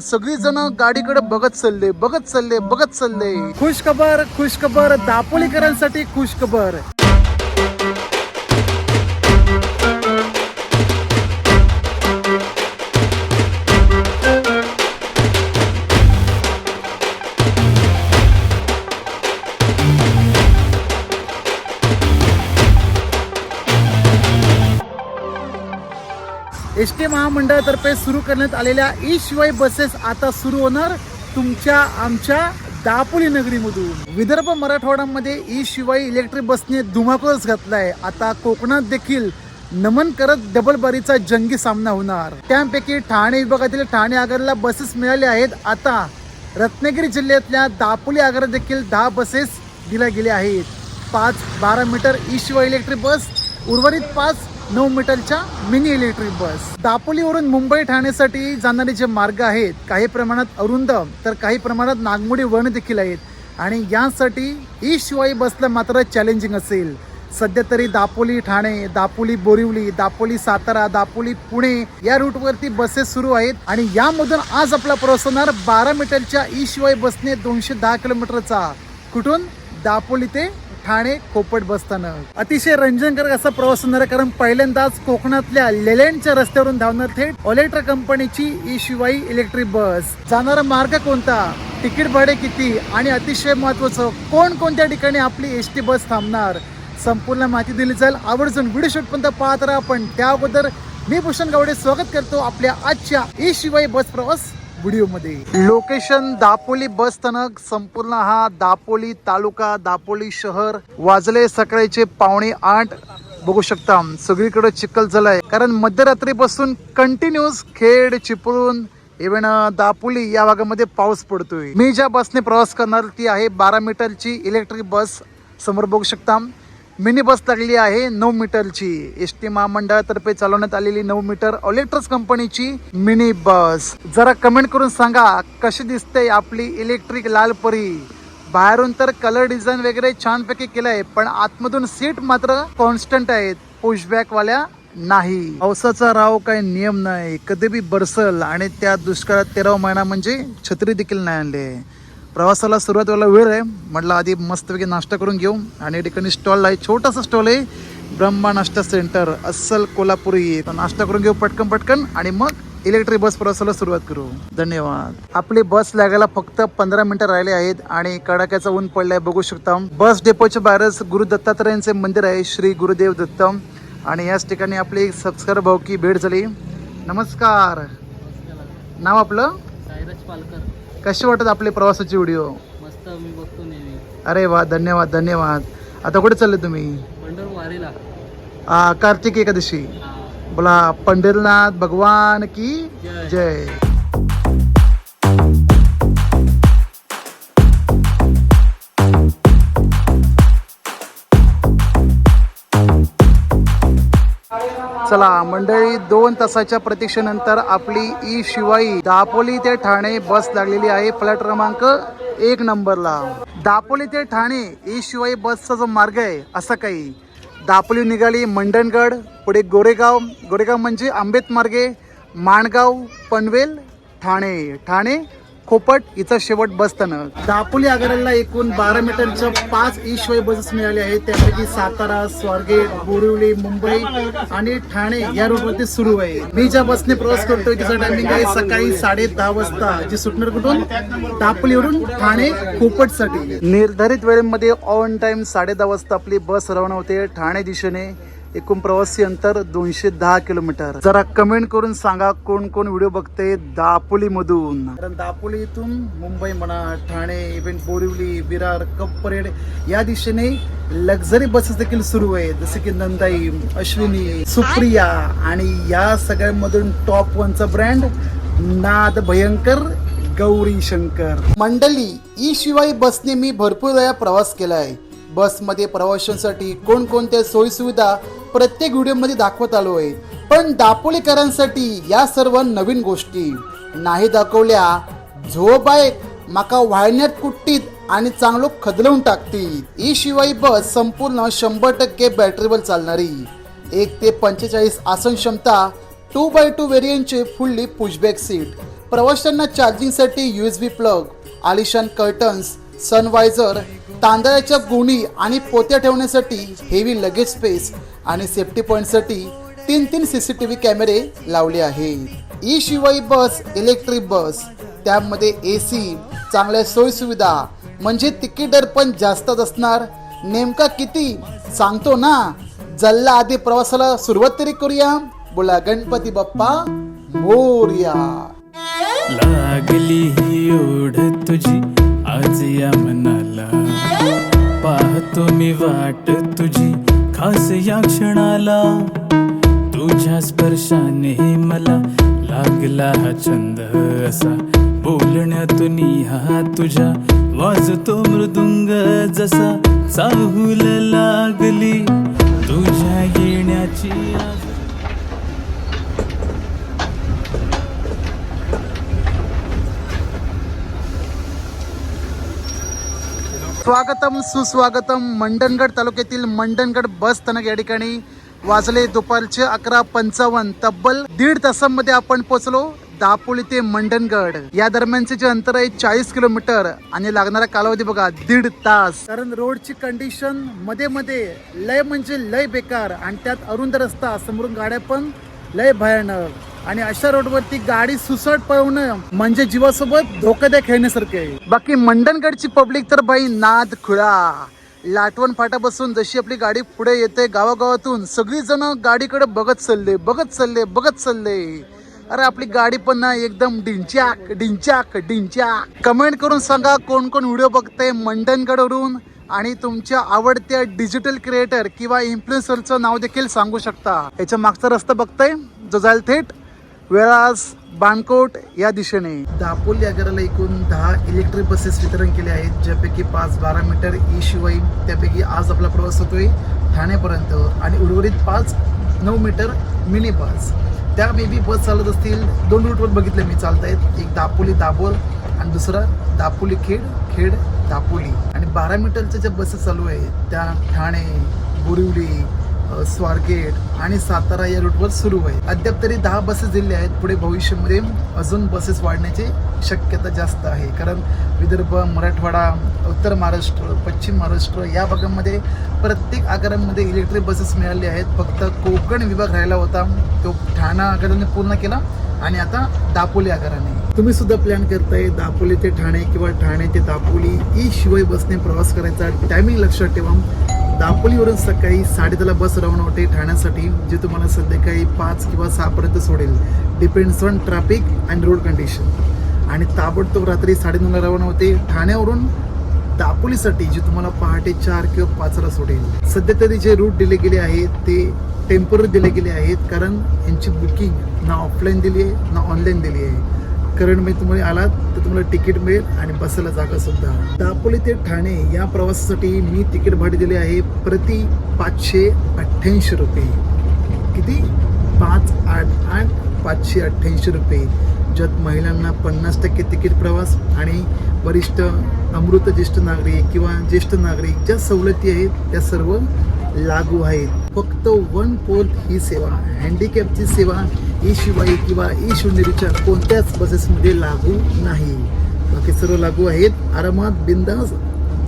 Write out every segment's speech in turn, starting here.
सगळी जण गाडीकडे बघत चालले बघत चालले बघत चालले. खुश खबर खुश खबर दापोलीकरांसाठी खुश एस टी महामंडळातर्फे सुरू करण्यात आलेल्या ई शिवाय बसेस आता सुरू होणार तुमच्या आमच्या दापोली नगरीमधून. विदर्भ मराठवाड्यामध्ये ई शिवाय इलेक्ट्रिक बसने धुमाकूळच घातलाय. आता कोकणात देखील नमन करत डबल बारीचा जंगी सामना होणार. त्यापैकी ठाणे विभागातील ठाणे आगारला बसेस मिळाले आहेत. आता रत्नागिरी जिल्ह्यातल्या दापोली आगार देखील दहा बसेस दिल्या गेल्या आहेत. पाच बारा मीटर ई शिवाय इलेक्ट्रिक बस उर्वरित पाच नऊ मीटरच्या मिनी इलेक्ट्रिक बस. दापोलीवरून मुंबई ठाण्यासाठी जाणारे जे मार्ग आहेत काही प्रमाणात अरुंद तर काही प्रमाणात नागमोडी वळण देखील आहेत. आणि यासाठी ई शिवाई बसला मात्र चॅलेंजिंग असेल. सध्या तरी दापोली ठाणे दापोली बोरिवली दापोली सातारा दापोली पुणे या रूटवरती बसेस सुरू आहेत. आणि यामधून आज आपला प्रवास होणार बारा मीटरच्या ई शिवाय बसने दोनशे दहा किलोमीटरचा. कुठून? दापोली ते ठाणे कोपट बसस्थानक अतिशय रंजनकारक असा प्रवास होणार आहे कारण पहिल्यांदाच कोकणातल्या लेलँडच्या रस्त्यावरून धावणार थेट ओलेट्रा कंपनीची ई शिवाई इलेक्ट्रिक बस जाणारा मार्ग कोणता? तिकीट भाडे किती? आणि अतिशय महत्वाचं कोण कोणत्या ठिकाणी आपली एस टी बस थांबणार? संपूर्ण माहिती दिली जाईल. आवर्जून व्हिडिओ शूट पर्यंत पाहत राहा पण त्या अगोदर मी भूषण गावडे स्वागत करतो आपल्या आजच्या ई शिवाई बस प्रवास व्हिडिओमध्ये. लोकेशन दापोली बस स्थानक संपूर्ण हा दापोली तालुका दापोली शहर वाजले सकाळचे पावणे आठ. बघू शकता सगळीकडे चिखल झालाय. कारण मध्यरात्रीपासून कंटिन्यूस खेड चिपळूण इव्हन दापोली या भागामध्ये पाऊस पडतोय. मी ज्या बसने प्रवास करणार ती आहे बारा मीटरची इलेक्ट्रिक बस समोर बघू शकता मिनी बस लागली आहे नऊ मीटरची. एस टी महामंडळातर्फे चालवण्यात आलेली नऊ मीटर ऑलेक्ट्रस कंपनीची मिनी बस जरा कमेंट करून सांगा कशी दिसते आपली इलेक्ट्रिक लाल परी? बाहेरून तर कलर डिझाईन वगैरे छानपैकी केलंय पण आतमधून सीट मात्र कॉन्स्टंट आहेत. पुशबॅक वाल्या नाही. पावसाचा राव काही नियम नाही. कधी बी बरसल आणि त्या दुष्काळात तेराव महिना म्हणजे छत्री देखील नाही आणले. प्रवासाला सुरुवात व्हायला वेळ आहे. म्हटलं आधी मस्तपैकी नाश्ता करून घेऊ. आणि या ठिकाणी स्टॉल आहे. छोटासा स्टॉल आहे. ब्रह्मा नाश्ता सेंटर अस्सल कोल्हापुरी. तर नाश्ता करून घेऊ पटकन पटकन. आणि मग इलेक्ट्रिक बस प्रवासाला सुरुवात करू. धन्यवाद. आपली बस लागायला फक्त पंधरा मिनिटं राहिले आहेत. आणि कडाक्याचं ऊन पडलंय. बघू शकता. बस डेपोच्या बाहेरच गुरु दत्तात्रयांचे मंदिर आहे. श्री गुरुदेव दत्त आणि याच ठिकाणी आपली एक सबस्क्राईब भाऊकी भेट झाली. नमस्कार. नाव आपलं? पालकर. कसे वाटत आपले प्रवासाचे व्हिडिओ मस्त मी बघतो नेहमी. अरे वा धन्यवाद धन्यवाद. आता कुठे चालले तुम्ही? पंढर वारीला. आ, कार्तिक एकादशी. हा. बोला पंढरनाथ भगवान की जय. चला मंडळी दोन तासाच्या प्रतीक्षेनंतर आपली ई शिवाई दापोली ते ठाणे बस लागलेली आहे फ्लॅट क्रमांक एक नंबरला. दापोली ते ठाणे ई शिवाई बसचा जो मार्ग आहे असा काही. दापोली निघाली मंडणगड पुढे गोरेगाव. गोरेगाव म्हणजे आंबेत मार्गे माणगाव पनवेल ठाणे. ठाणे खोपट इथं शेवट बसताना. दापोली आगाराला एकूण बारा मीटरच्या पाच ई शिवाय बसेस मिळाले आहेत. त्यापैकी सातारा स्वारगेट बोरिवली मुंबई आणि ठाणे या रूटवरती सुरू आहे. मी ज्या बसने प्रवास करतोय तिचा टायमिंग आहे सकाळी साडे दहा वाजता जी सुटणार कुठून? दापोलीवरून ठाणे खोपटसाठी निर्धारित वेळेमध्ये ऑन टाइम साडे दहा वाजता आपली बस रवाना होते. ठाणे दिशेने एकूण प्रवासी अंतर दोनशे दहा किलोमीटर. जरा कमेंट करून सांगा कोण कोण व्हिडिओ बघते दापोली मधून कारण दापोली इथून मुंबई म्हणा Thane even Borivali Virar Cuffe Parade या दिशेने लक्झरी बसेस देखील सुरू आहेत. जसे की नंदाई अश्विनी सुप्रिया आणि या सगळ्यांमधून टॉप वनचा ब्रँड नाद भयंकर गौरी शंकर. मंडली ई शिवाय बसने मी भरपूर वेळा प्रवास केला आहे बसमध्ये प्रवाशांसाठी कोणकोणत्या सोयी सुविधा प्रत्येक व्हिडिओमध्ये दाखवत आलो आहे. पण दापोलीकरांसाठी या सर्व नवीन गोष्टी नाही दाखवल्या. झोबायक माका वाळण्यात कुट्टीत आणि चांगलं खदलवून टाकतील. ही शिवाय बस संपूर्ण शंभर टक्के बॅटरीवर चालणारी. एक ते पंचेचाळीस आसन क्षमता टू बाय टू व्हेरियंटचे फुल्ली पुशबॅक सीट प्रवाशांना चार्जिंगसाठी यू एस बी प्लग आलिशान कर्टन्स सनवायझर तांदळाच्या गुणी आणि पोत्या ठेवण्यासाठी हेवी लगेज स्पेस आणि सेफ्टी पॉईंटसाठी तीन तीन सी सी टी व्ही कॅमेरे लावले आहेत. E Shivai bus electric bus त्यामध्ये ए सी चांगल्या सोयीसुविधा म्हणजे तिकीट दर पण जास्तच असणार. नेमका किती? सांगतो ना. जल्ला आधी प्रवासाला सुरुवात तरी करूया. बोला गणपती बाप्पा मोर्या. लागली ओढ तुझी. आज या मनाला पाहतो मी वाट तुझी खास या क्षणाला. तुझ्या स्पर्शाने मला लागला हा छंद असा. बोलण्यातून हा तुझ्या वाजतो मृदुंग जसा. चाहूल लागली तुझ्या येण्याची स्वागतम सुस्वागतम. मंडणगड तालुक्यातील मंडणगड बस स्थानक या ठिकाणी वाजले दुपारचे अकरा पंचावन्न. तब्बल दीड तासांमध्ये आपण पोहोचलो दापोली ते मंडणगड. या दरम्यानचे जे अंतर आहे चाळीस किलोमीटर आणि लागणारा कालावधी बघा दीड तास. कारण रोडची कंडिशनमध्ये मध्ये लय म्हणजे लय बेकार आणि त्यात अरुंद रस्ता समोरून गाड्या पण लय भयानक. आणि अशा रोडवरती गाडी सुसट पळवणं म्हणजे जीवासोबत धोकादायक खेळण्यासारखे आहे. बाकी मंडणगडची पब्लिक तर बाई नाद खुळा. लाटवण फाटा बसून जशी आपली गाडी पुढे येते गावागावातून सगळी जण गाडीकडे बघत चालले बघत चालले बघत चालले. अरे आपली गाडी पण ना एकदम डिंच्याक डिंच्याक डिंच्याक कमेंट करून सांगा कोण कोण व्हिडिओ बघते मंडणगडवरून आणि तुमच्या आवडत्या डिजिटल क्रिएटर किंवा इन्फ्लुएन्सरचं नाव देखील सांगू शकता. याच्या मागचा रस्ता बघताय जो जाईल थेट. वेळास बाणकोट या दिशेने. दापोली आगाराला एकूण दहा इलेक्ट्रिक बसेस वितरण केले आहेत ज्यापैकी पाच बारा मीटर ई शिवाय त्यापैकी आज आपला प्रवास होतोय ठाण्यापर्यंत आणि उर्वरित पाच नऊ मीटर मिनी बस त्या मे बी बस चालत असतील दोन रूटवर बघितले मी चालत आहेत एक दापोली दाबोल आणि दुसरा दापोली खेड खेड दापोली. आणि बारा मीटरच्या ज्या बसेस चालू आहेत त्या ठाणे बोरिवली स्वारगेट आणि सातारा या रूटवर सुरू आहे. अद्याप तरी दहा बसेस दिल्या आहेत. पुढे भविष्यामध्ये अजून बसेस वाढण्याची शक्यता जास्त आहे. कारण विदर्भ मराठवाडा उत्तर महाराष्ट्र पश्चिम महाराष्ट्र या भागामध्ये प्रत्येक आगारामध्ये इलेक्ट्रिक बसेस मिळाले आहेत. फक्त कोकण विभाग राहिला होता. तो ठाणा आगाराने पूर्ण केला आणि आता दापोली आगाराने तुम्ही सुद्धा प्लॅन करताय दापोली ते ठाणे किंवा ठाणे ते दापोली. ई शिवाय बसने प्रवास करायचा. टायमिंग लक्षात ठेवा. दापोलीवरून सकाळी साडेदहाला बस रवाना होते. ठाण्यासाठी जे तुम्हाला संध्याकाळी पाच किंवा सहापर्यंत सोडेल. Depends on traffic and road condition आणि ताबडतोब रात्री साडेनऊला रवाना होते. ठाण्यावरून दापोलीसाठी जे तुम्हाला पहाटे चार किंवा पाचला सोडेल. सध्या तरी जे रूट दिले गेले आहेत ते टेंपररी दिले गेले आहेत. कारण यांची बुकिंग ना ऑफलाईन दिली आहे ना ऑनलाईन दिली आहे. कारण मी तुम्ही आलात तर तुम्हाला तिकीट मिळेल आणि बसायला जागा सुद्धा. दापोली ते ठाणे या प्रवासासाठी मी तिकीट भाडे दिले आहे प्रति पाचशे अठ्ठ्याऐंशी रुपये. किती? पाच आठ आठ पाचशे अठ्ठ्याऐंशी रुपये. ज्यात महिलांना पन्नास टक्के तिकीट प्रवास आणि वरिष्ठ अमृत ज्येष्ठ नागरिक किंवा ज्येष्ठ नागरिक ज्या सवलती आहेत त्या सर्व लागू आहेत. फक्त वन पोल ही सेवा. हँडिकॅपची सेवा ई शिवाई किंवा ई शून्यच्या कोणत्याच बसेसमध्ये लागू नाही. बाकी सर्व लागू आहेत. आरामात बिंदास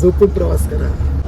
झोपून प्रवास करा.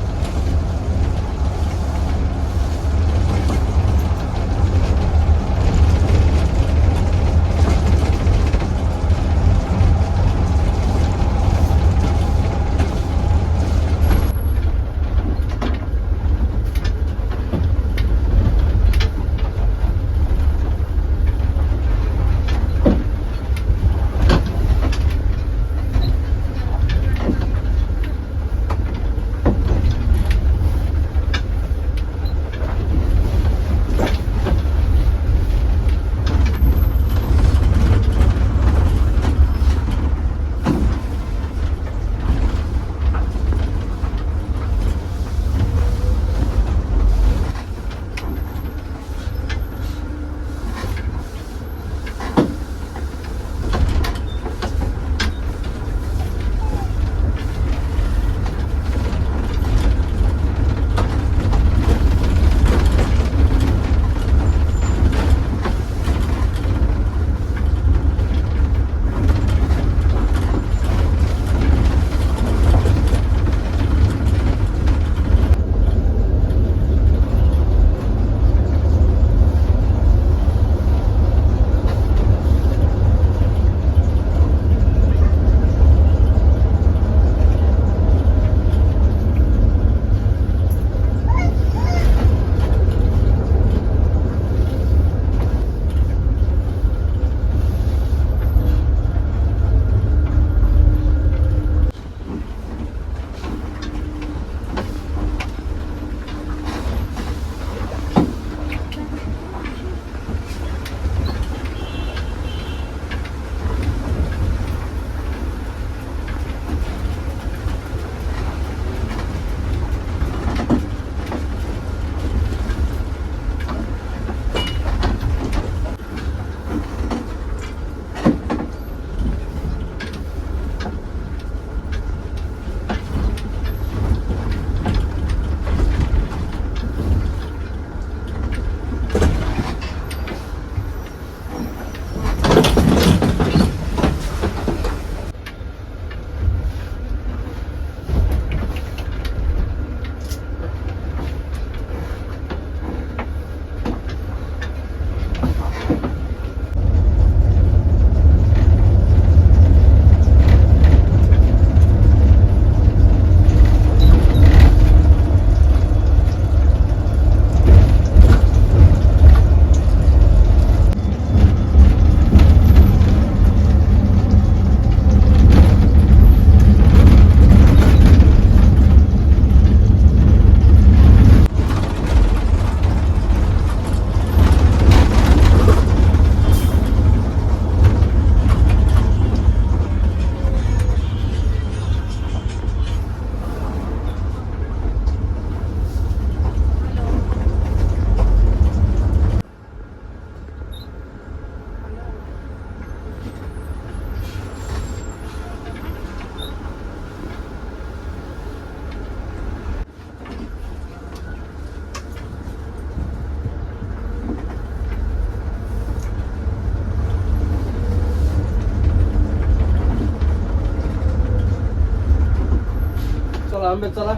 आंबे चला.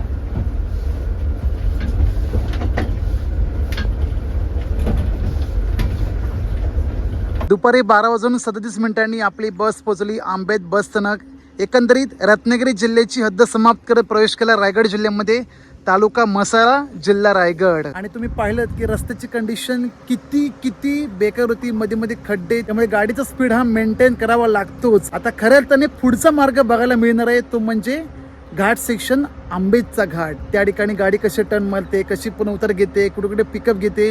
दुपारी बारा वाजून सदतीस मिनिटांनी आपली बस पोहोचली आंबेत बस स्थानक. एकंदरीत रत्नागिरी जिल्ह्याची हद्द समाप्त करत प्रवेश केला रायगड जिल्ह्यामध्ये. तालुका मसाळा जिल्हा रायगड. आणि तुम्ही पाहिलं की रस्त्याची कंडिशन किती किती बेकार होती. मध्ये मध्ये खड्डे त्यामुळे गाडीचा स्पीड हा मेंटेन करावा लागतोच. आता खऱ्या अर्थाने पुढचा मार्ग बघायला मिळणार आहे तो म्हणजे घाट सेक्शन आंबेजचा घाट. त्या ठिकाणी गाडी कशी टर्न मारते कशी पण उतर घेते कुठे कुठे पिकअप घेते.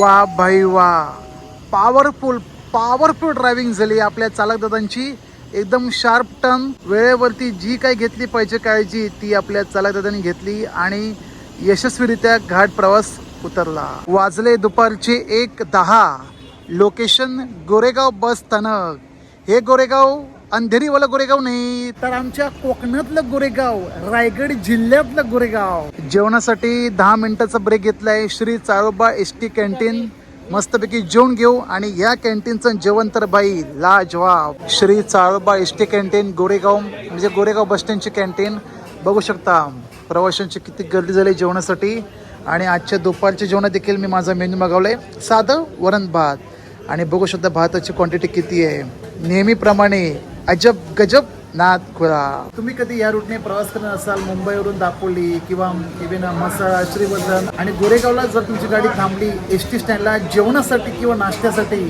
वा भाई वा. पॉवरफुल पॉवरफुल ड्रायव्हिंग झाली आपल्या चालक दादांची एकदम शार्प टर्न वेळेवरती जी काही घेतली पाहिजे काळजी ती आपल्या चालक दादांनी घेतली आणि यशस्वीरित्या घाट प्रवास उतरला. वाजले दुपारचे एक दहा. लोकेशन गोरेगाव बस स्थानक. हे गोरेगाव अंधेरीवाला गोरेगाव नाही तर आमच्या कोकणातलं गोरेगाव रायगड जिल्ह्यातलं गोरेगाव. जेवणासाठी दहा मिनिटाचा ब्रेक घेतलाय. Shri Chaloba S T canteen मस्तपैकी जेवण घेऊ आणि या कॅन्टीनचं जेवण तर बाई लाजवाब. Shri Chaloba S T canteen Goregaon म्हणजे गोरेगाव बस स्टँडची कॅन्टीन बघू शकता प्रवाशांची किती गर्दी झाली जेवणासाठी. आणि आजच्या दुपारच्या जेवणात देखील मी माझा मेन्यू मागवलाय. साधं वरण भात. आणि बघू शकता भाताची क्वांटिटी किती आहे. नेहमीप्रमाणे अजब गजब नाद खुळा तुम्ही कधी या रूटने प्रवास करत असाल मुंबईवरून दापोली किंवा इव्हन म्हसळा श्रीवर्धन आणि गोरेगावला जर तुमची गाडी थांबली एस टी स्टँडला जेवणासाठी किंवा नाश्त्यासाठी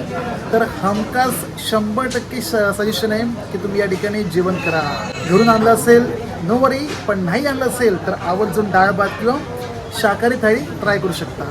तर हमखास शंभर टक्के सजेशन आहे की तुम्ही या ठिकाणी जेवण करा. घरून आणलं असेल नो वरी पण नाही आणलं असेल तर आवर्जून डाळ भात किंवा शाकाहारी थाळी ट्राय करू शकता.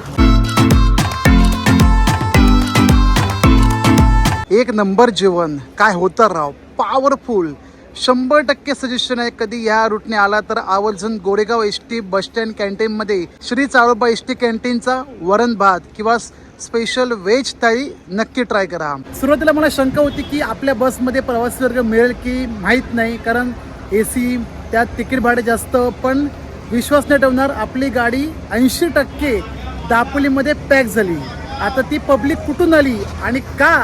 एक नंबर जेवण. काय होतं राव? पॉवरफुल शंभर टक्के सजेशन आहे. कधी या रूटने आला तर आवर्जून Goregaon S T bus stand कॅन्टीनमध्ये श्री चाळोबा एस टी कॅन्टीनचा वरण भात किंवा स्पेशल व्हेज थाळी नक्की ट्राय करा. सुरुवातीला मला शंका होती की आपल्या बसमध्ये प्रवासी वर्ग मिळेल की माहीत नाही कारण ए सी त्यात तिकीट भाडे जास्त पण विश्वास नाही ठेवणार आपली गाडी ऐंशी टक्के दापोलीमध्ये पॅक झाली. आता ती पब्लिक कुठून आली आणि का?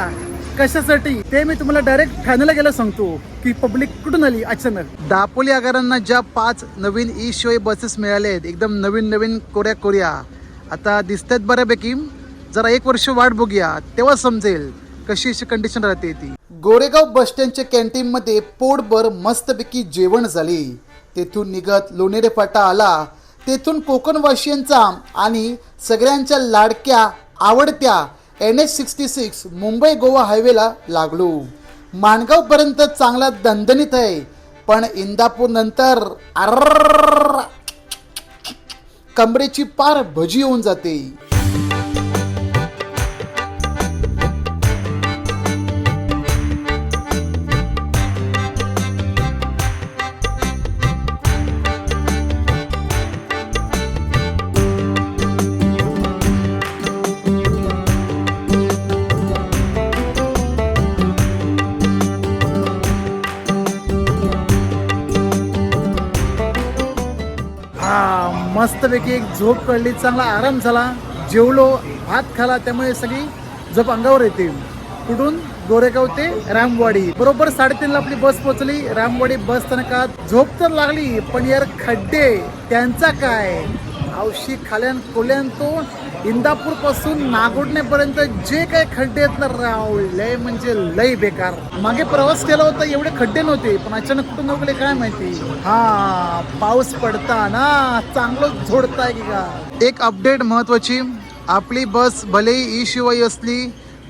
कशासाठी? ते मी तुम्हाला डायरेक्ट ठाण्याला गेलं सांगतो की पब्लिक कुठून आली? अचानक. दापोली आगारांना ज्या पाच नवीन ई शिवाय बसेस मिळाले आहेत एकदम नवीन नवीन कोऱ्या कोऱ्या. आता दिसत आहेत बऱ्यापैकी. जरा एक वर्ष वाट बघूया. तेव्हा समजेल कशी अशी कंडिशन राहते ती. गोरेगाव बस स्टँडच्या कॅन्टीनमध्ये पोटभर मस्तपैकी जेवण झाले. तेथून निघत लोणेरे फाटा आला. तेथून कोकणवासियांचा आणि सगळ्यांच्या लाडक्या आवडत्या N H sixty six Mumbai Goa हायवेला लागलो. माणगावपर्यंत चांगला दणदणीत आहे पण इंदापूर नंतर अर्र कमरेची पार भजी होऊन जाते. मस्तपैकी एक झोप कळली चांगला आराम झाला जेवलो भात खाला त्यामुळे सगळी झोप अंगावर येते. कुठून गोरेगाव ते रामवाडी. बरोबर साडेतीनला आपली बस पोहोचली. रामवाडी बस स्थानकात झोप तर लागली पण यार खड्डे त्यांचा काय? औशी खाल्यान कोल्यान तो इंदापूरपासून नागोडण्यापर्यंत जे काही खड्डे आहेत ना राव लय म्हणजे लय बेकार. मागे प्रवास केला होता एवढे खड्डे नव्हते पण अचानक कुठून उघडले काय माहिती? हा पाऊस पडता ना चांगलं झोडताय की का? एक अपडेट महत्वाची. आपली बस भलेही ई शिवाय असली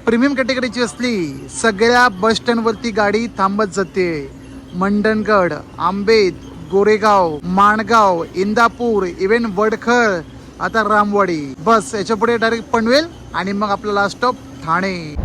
प्रीमियम कॅटेगरीची असली सगळ्या बस स्टँडवरती गाडी थांबत जाते. मंडणगड आंबेत गोरेगाव माणगाव इंदापूर इव्हन वडखळ आता रामवाडी. बस याच्यापुढे डायरेक्ट पनवेल आणि मग आपला लास्ट स्टॉप ठाणे.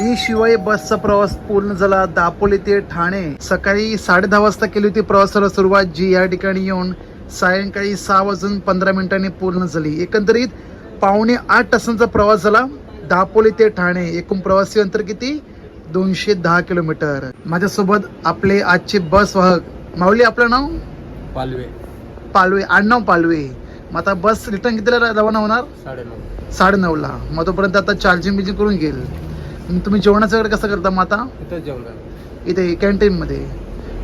ई शिवाय बसचा प्रवास पूर्ण झाला. दापोली ते ठाणे. सकाळी साडे दहा वाजता केली होती प्रवासाला सुरुवात. जी या ठिकाणी येऊन सायंकाळी सहा वाजून पंधरा मिनिटांनी पूर्ण झाली. एकंदरीत पावणे आठ तासांचा प्रवास झाला. दापोली ते ठाणे. एकूण प्रवासी अंतर किती? दोनशे दहा किलोमीटर. माझ्यासोबत आपले आजचे बस वाहक. माऊली आपलं नाव? पालवे. पालवे. आडनाव पालवे. मग आता बस रिटर्न कितीला रवाना होणार? साडेनऊ. साडेनऊला. मग तोपर्यंत आता चार्जिंग बिजिंग करून घेईल. मग तुम्ही जेवणाचं वगैरे कसं करता मग आता? इथं जेवण इथे कॅन्टीनमध्ये.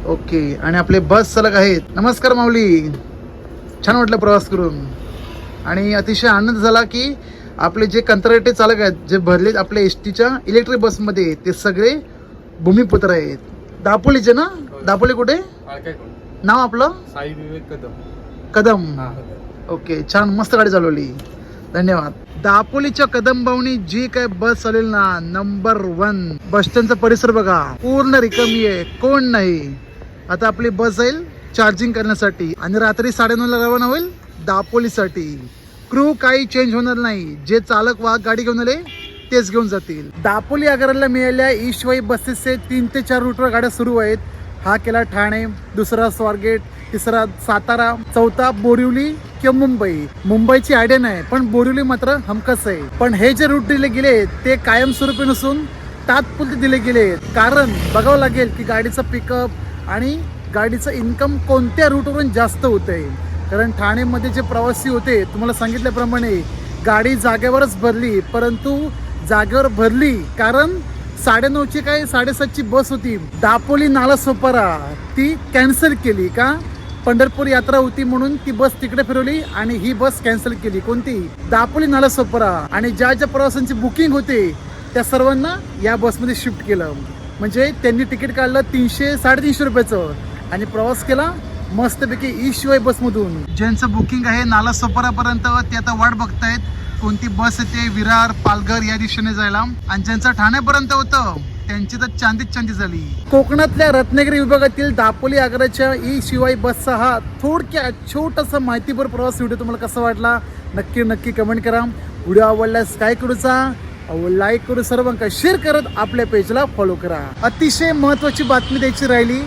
ओके आणि आपले बस चालक आहेत. नमस्कार माऊली. छान वाटलं प्रवास करून. आणि अतिशय आनंद झाला की आपले जे कंत्राटी चालक आहेत जे भरलेत आपल्या एस टीच्या इलेक्ट्रिक बसमध्ये ते सगळे भूमिपुत्र आहेत. दापोलीचे ना? दापोली कुठे? नाव आपलं? साई विवेक कदम. कदम. ओके छान मस्त गाडी चालवली. धन्यवाद. दापोलीच्या कदम जी काय बस चालेल ना नंबर वन बस स्टँडचा परिसर बघा. पूर्ण रिकामी आहे. कोण नाही. आता आपली बस जाईल चार्जिंग करण्यासाठी. आणि रात्री साडेनऊला रवाना होईल दापोलीसाठी. क्रू काही चेंज होणार नाही. जे चालक वाहक गाडी घेऊन आले तेच घेऊन जातील. दापोली आगाराला मिळालेल्या ईशवाई बसेसचे तीन ते चार रूटवर गाड्या सुरू आहेत. हा केला ठाणे दुसरा स्वारगेट तिसरा सातारा चौथा बोरिवली किंवा मुंबई. मुंबईची आयडिया नाही पण बोरिवली मात्र हमकस आहे. पण हे जे रूट दिले गेले ते कायमस्वरूपी नसून तात्पुरते दिले गेले. कारण बघावं लागेल की गाडीचं पिकअप आणि गाडीचं इन्कम कोणत्या रूटवरून जास्त होतंय. कारण ठाणेमध्ये जे प्रवासी होते तुम्हाला सांगितल्याप्रमाणे गाडी जागेवरच भरली परंतु जागेवर भरली कारण साडेनऊची काय साडेसातची बस होती. दापोली नाला सोपारा ती कॅन्सल केली का? पंढरपूर यात्रा होती म्हणून ती बस तिकडे फिरवली आणि ही बस कॅन्सल केली. कोणती दापोली नालासोपारा आणि ज्या ज्या प्रवासांची बुकिंग होते त्या सर्वांना या बसमध्ये शिफ्ट केलं. म्हणजे त्यांनी तिकीट काढलं तीनशे साडेतीनशे रुपयाचं. आणि प्रवास केला मस्तपैकी ई शिवाय बसमधून. ज्यांचं बुकिंग आहे नाला सोपारापर्यंत ते आता वाट बघतायत. कोणती बस येते? विरार पालघर या दिशेने जायला. आणि ज्यांचं ठाण्यापर्यंत होतं त्यांची तर चांदीच चांदी झाली. कोकणातल्या रत्नागिरी विभागातील दापोली आग्राच्या ई शिवाय बसचा हा थोडक्यात छोटासा माहितीभर प्रवास व्हिडिओ तुम्हाला कसा वाटला नक्की नक्की कमेंट करा. व्हिडिओ आवडल्यास काय करूचा लाईक करू सर्वांका शेअर करत आपल्या पेजला फॉलो करा. अतिशय महत्वाची बातमी द्यायची राहिली.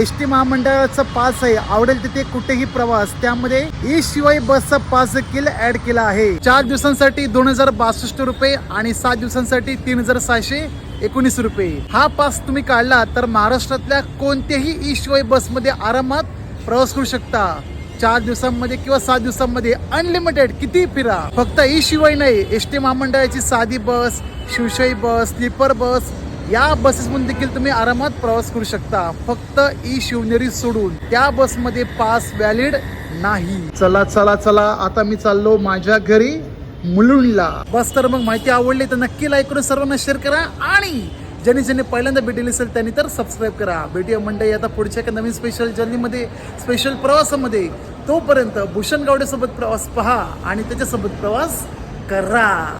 एस टी महामंडळाचा पास आहे आवडेल तिथे कुठेही प्रवास. त्यामध्ये ई शिवाय बसचा पास देखील ऍड केला आहे. चार दिवसांसाठी दोन हजार बासष्ट रुपये आणि सात दिवसांसाठी तीन हजार सहाशे एकोणीस रुपये. हा पास तुम्ही काढला तर महाराष्ट्रातल्या कोणत्याही ई शिवाय बसमध्ये आरामात प्रवास करू शकता. चार दिवसांमध्ये किंवा सात दिवसांमध्ये अनलिमिटेड किती फिरा. फक्त ई शिवाय नाही एस टी महामंडळाची साधी बस शिवशाही बस स्लीपर बस या बसेसमधून देखील तुम्ही आरामात प्रवास करू शकता. फक्त ई शिवनेरी सोडून त्या बसमध्ये पास व्हॅलिड नाही. चला चला चला. आता मी चाललो माझ्या घरी. मुलुंडला. बस तर मग माहिती आवडली तर नक्की लाईक करून सर्वांना शेअर करा आणि ज्यांनी ज्यांनी पहिल्यांदा भेटेल असेल त्यांनी तर सबस्क्राईब करा. भेटूया मंडळी आता पुढच्या एका नवीन स्पेशल जर्नीमध्ये स्पेशल प्रवासामध्ये. तोपर्यंत भूषण गावडेसोबत प्रवास पहा आणि त्याच्यासोबत प्रवास करा.